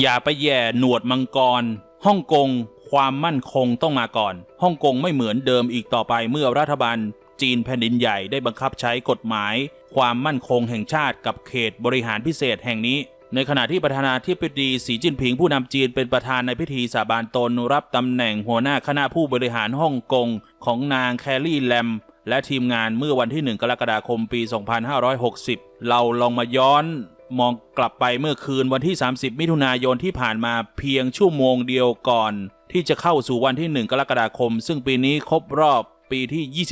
อย่าไปแย่หนวดมังกรฮ่องกงความมั่นคงต้องมาก่อน ฮ่องกงไม่เหมือนเดิมอีกต่อไปเมื่อรัฐบาล จีนแผ่นดินใหญ่ได้บังคับใช้กฎหมาย ความมั่นคงแห่งชาติกับเขตบริหารพิเศษแห่งนี้ ในขณะที่ประธานาธิบดีสีจิ้นผิงผู้นำจีนเป็นประธานในพิธีสาบานตนรับตำแหน่งหัวหน้าคณะผู้บริหารฮ่องกงของนางแคลรี่แลมและทีมงานเมื่อวันที่ 1 กรกฎาคมปี 2560 เราลองมาย้อน มองกลับไปเมื่อคืนวันที่ 30 มิถุนายนที่ผ่านมาเพียงชั่วโมงเดียวก่อน ที่จะเข้าสู่วันที่ 1 กรกฎาคม ซึ่งปีนี้ครบรอบปีที่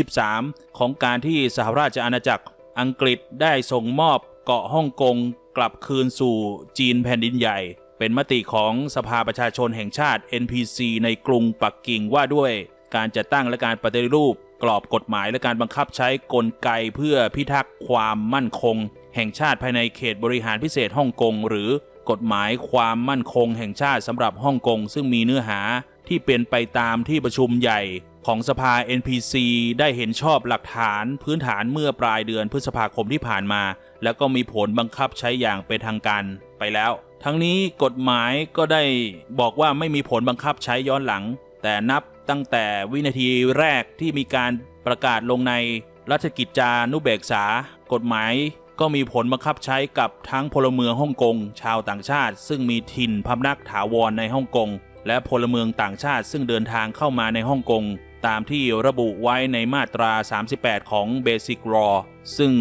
23 ของการที่สหราชอาณาจักรอังกฤษได้ส่งมอบเกาะฮ่องกงกลับคืนสู่จีนแผ่นดินใหญ่ เป็นมติของสภาประชาชนแห่งชาติ NPC ในกรุงปักกิ่งว่าด้วยการจัดตั้งและการปฏิรูป กรอบกฎหมายและการบังคับใช้กลไกเพื่อพิทักษ์ความมั่นคง แห่งชาติภายในเขตบริหารพิเศษฮ่องกง หรือกฎหมายความมั่นคงแห่งชาติสำหรับฮ่องกง ซึ่งมีเนื้อหาที่เป็นไปตามที่ประชุมใหญ่ของสภา NPC ได้เห็นชอบหลักฐานพื้นฐานเมื่อปลายเดือนพฤษภาคมที่ผ่านมา แล้วก็มีผลบังคับใช้อย่างเป็นทางการไปแล้ว ทั้งนี้กฎหมายก็ได้บอกว่าไม่มีผลบังคับใช้ย้อนหลัง แต่นับตั้งแต่วินาทีแรกที่มีการประกาศลงในรัชกิจจานุเบกษา กฎหมายก็มีผลบังคับใช้กับทั้งพลเมืองฮ่องกงชาวต่างชาติ ซึ่งมีถิ่นพำนักถาวรในฮ่องกง และพลเมืองต่างชาติ ซึ่งเดินทางเข้ามาในฮ่องกง ตามที่ระบุไว้ในมาตรา 38 ของ Basic Law ซึ่ง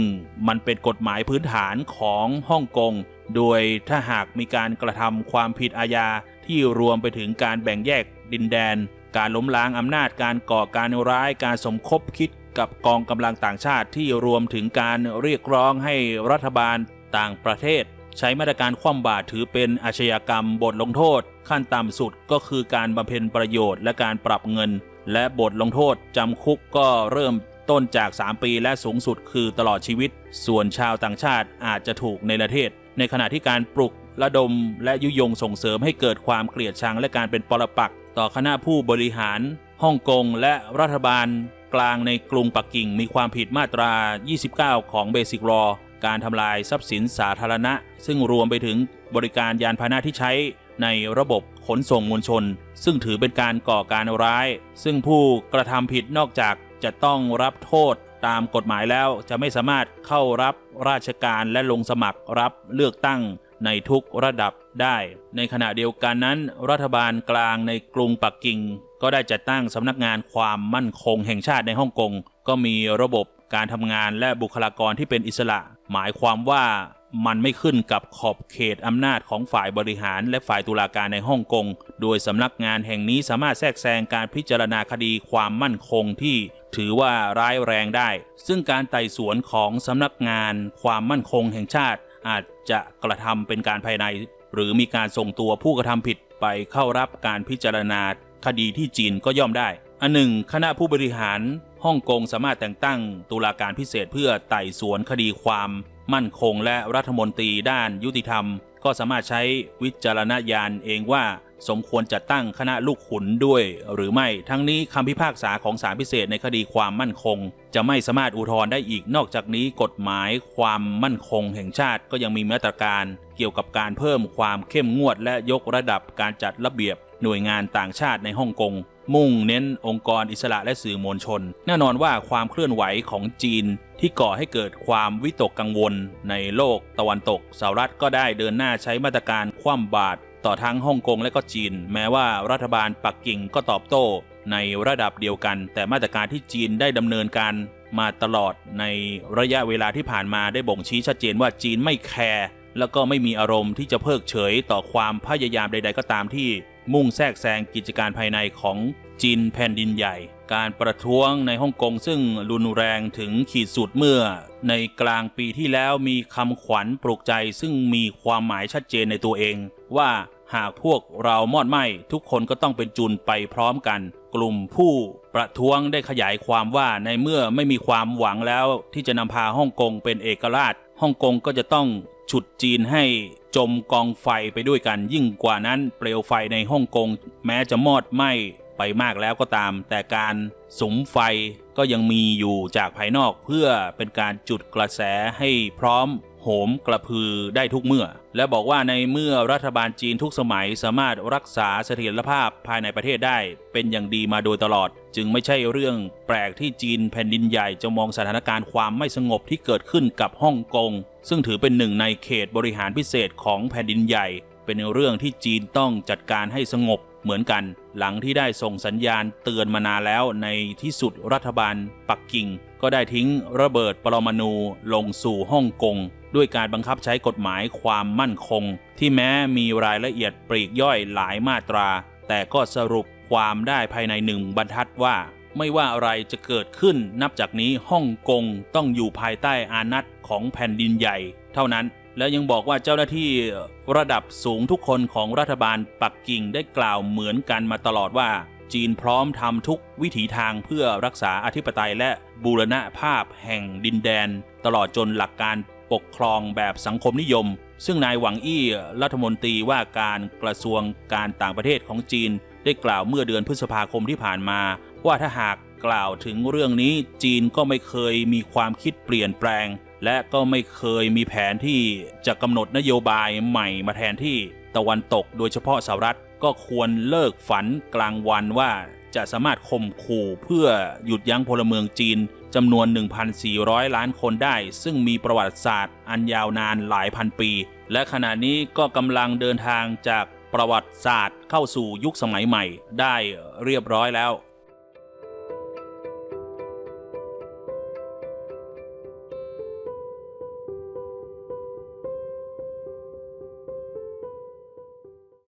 มันเป็นกฎหมายพื้นฐานของฮ่องกง โดยถ้าหากมีการกระทำความผิดอาญาที่รวมไปถึงการแบ่งแยกดินแดน การล้มล้างอำนาจการก่อการร้ายการสมคบคิดกับกองกำลังต่างชาติที่รวมถึงการเรียกร้องให้รัฐบาลต่างประเทศ ใช้มาตรการคว่ำบาตรถือเป็นอาชญากรรมบทลงโทษ ขั้นต่ำสุดก็คือการบำเพ็ญประโยชน์และการปรับเงิน และบทลงโทษจำคุกก็เริ่มต้นจาก 3 ปีและสูงสุดคือตลอดชีวิต ส่วนชาวต่างชาติอาจจะถูกในประเทศ ในขณะที่การปลุกระดมและยุยงส่งเสริมให้เกิดความเกลียดชังและการเป็นปรปักษ ต่อคณะผู้บริหารฮ่องกงและรัฐบาลกลางในกรุงปักกิ่งมีความผิดมาตรา 29 ของ Basic Law การทำลายทรัพย์สินสาธารณะ ซึ่งรวมไปถึงบริการยานพาหนะที่ใช้ในระบบขนส่งมวลชน ซึ่งถือเป็นการก่อการร้าย ซึ่งผู้กระทำผิดนอกจากจะต้องรับโทษตามกฎหมายแล้วจะไม่สามารถเข้ารับราชการและลงสมัครรับเลือกตั้ง ในทุกระดับได้ ในขณะเดียวกันนั้น รัฐบาลกลางในกรุงปักกิ่ง ก็ได้จัดตั้งสำนักงานความมั่นคงแห่งชาติในฮ่องกง ก็มีระบบการทำงานและบุคลากรที่เป็นอิสระ หมายความว่ามันไม่ขึ้นกับขอบเขตอำนาจของฝ่ายบริหารและฝ่ายตุลาการในฮ่องกง โดยสำนักงานแห่งนี้สามารถแทรกแซงการพิจารณาคดีความมั่นคงที่ถือว่าร้ายแรงได้ ซึ่งการไต่สวนของสำนักงานความมั่นคงแห่งชาติ อาจจะกระทำเป็นการภายใน หรือมีการส่งตัวผู้กระทำผิดไปเข้ารับการพิจารณาคดีที่จีนก็ย่อมได้ อันหนึ่ง คณะผู้บริหารฮ่องกงสามารถแต่งตั้งตุลาการพิเศษเพื่อไต่สวนคดีความ มั่นคงและรัฐมนตรีด้านยุติธรรม ก็สามารถใช้วิจารณญาณเองว่าสมควรจัดตั้งคณะลูกขุนด้วยหรือไม่ ทั้งนี้คำพิพากษาของศาลพิเศษในคดีความมั่นคง จะไม่สามารถอุทธรณ์ได้อีกนอกจากนี้กฎหมายความมั่นคงแห่งชาติก็ยังมีมาตรการ เกี่ยวกับการเพิ่มความเข้มงวดและยกระดับการจัดระเบียบ หน่วยงานต่างชาติในฮ่องกง มุ่งเน้นองค์กรอิสระและสื่อมวลชน แน่นอนว่าความเคลื่อนไหวของจีนที่ก่อให้เกิดความวิตกกังวลในโลกตะวันตกสหรัฐก็ได้เดินหน้าใช้มาตรการคว่ำบาตรต่อทั้งฮ่องกงและก็จีน แม้ว่ารัฐบาลปักกิ่งก็ตอบโต้ในระดับเดียวกัน แต่มาตรการที่จีนได้ดำเนินการมาตลอดในระยะเวลาที่ผ่านมาได้บ่งชี้ชัดเจนว่าจีนไม่แคร์แล้วก็ไม่มีอารมณ์ที่จะเพิกเฉยต่อความพยายามใด ๆ ก็ตามที่ มุ่งแทรกแซงกิจการภายในของจีนแผ่นดินใหญ่ การประท้วงในฮ่องกงซึ่งรุนแรงถึงขีดสุดเมื่อ ในกลางปีที่แล้วมีคำขวัญปลุกใจซึ่งมีความหมายชัดเจนในตัวเอง ว่าหากพวกเรามอดไหมทุกคนก็ต้องเป็นจุนไปพร้อมกัน กลุ่มผู้ประท้วงได้ขยายความว่าในเมื่อไม่มีความหวังแล้วที่จะนำพาฮ่องกงเป็นเอกราชฮ่องกงก็จะต้อง ฉุดจีนให้จมกองไฟไปด้วยกัน ยิ่งกว่านั้นเปลวไฟในฮ่องกงแม้จะมอดไหม้ไปมากแล้วก็ตาม แต่การสมไฟก็ยังมีอยู่จากภายนอกเพื่อเป็นการจุดกระแสให้พร้อม มกระพือได้ทุกเมื่อ และบอกว่าในเมื่อรัฐบาลจีนทุกสมัยสามารถรักษาเสถียรภาพภายในประเทศได้ เป็นอย่างดีมาโดยตลอด จึงไม่ใช่เรื่องแปลกที่จีนแผ่นดินใหญ่จะมองสถานการณ์ความไม่สงบที่เกิดขึ้นกับฮ่องกง ซึ่งถือเป็นหนึ่งในเขตบริหารพิเศษของแผ่นดินใหญ่ เป็นเรื่องที่จีนต้องจัดการให้สงบเหมือนกัน หลังที่ได้ส่งสัญญาณเตือนมานานแล้วในที่สุดรัฐบาลปักกิ่ง ก็ได้ทิ้งระเบิดปรมาณูลงสู่ฮ่องกง ด้วยการบังคับใช้กฎหมายความมั่นคง ที่แม้มีรายละเอียดปลีกย่อยหลายมาตรา แต่ก็สรุปความได้ภายในหนึ่งบรรทัดว่า ไม่ว่าอะไรจะเกิดขึ้นนับจากนี้ฮ่องกงต้องอยู่ภายใต้อานัตของแผ่นดินใหญ่ เท่านั้นและยังบอกว่าเจ้าหน้าที่ระดับสูงทุกคนของรัฐบาลปักกิ่งได้กล่าวเหมือนกันมาตลอดว่า จีนพร้อมทำทุกวิถีทางเพื่อรักษาอธิปไตยและบูรณภาพแห่งดินแดน ตลอดจนหลักการปกครองแบบสังคมนิยม ซึ่งนายหวังอี้รัฐมนตรีว่าการกระทรวงการต่างประเทศของจีน ได้กล่าวเมื่อเดือนพฤษภาคมที่ผ่านมา ว่าถ้าหากกล่าวถึงเรื่องนี้จีนก็ไม่เคยมีความคิดเปลี่ยนแปลง และก็ไม่เคยมีแผนที่จะกำหนดนโยบายใหม่มาแทนที่ตะวันตกโดยเฉพาะสหรัฐ ก็ควรเลิกฝันกลางวันว่าจะสามารถข่มขู่เพื่อหยุดยั้งพลเมืองจีนจำนวน 1,400 ล้านคนได้ ซึ่งมีประวัติศาสตร์อันยาวนานหลายพันปี และขณะนี้ก็กำลังเดินทางจากประวัติศาสตร์เข้าสู่ยุคสมัยใหม่ได้เรียบร้อยแล้ว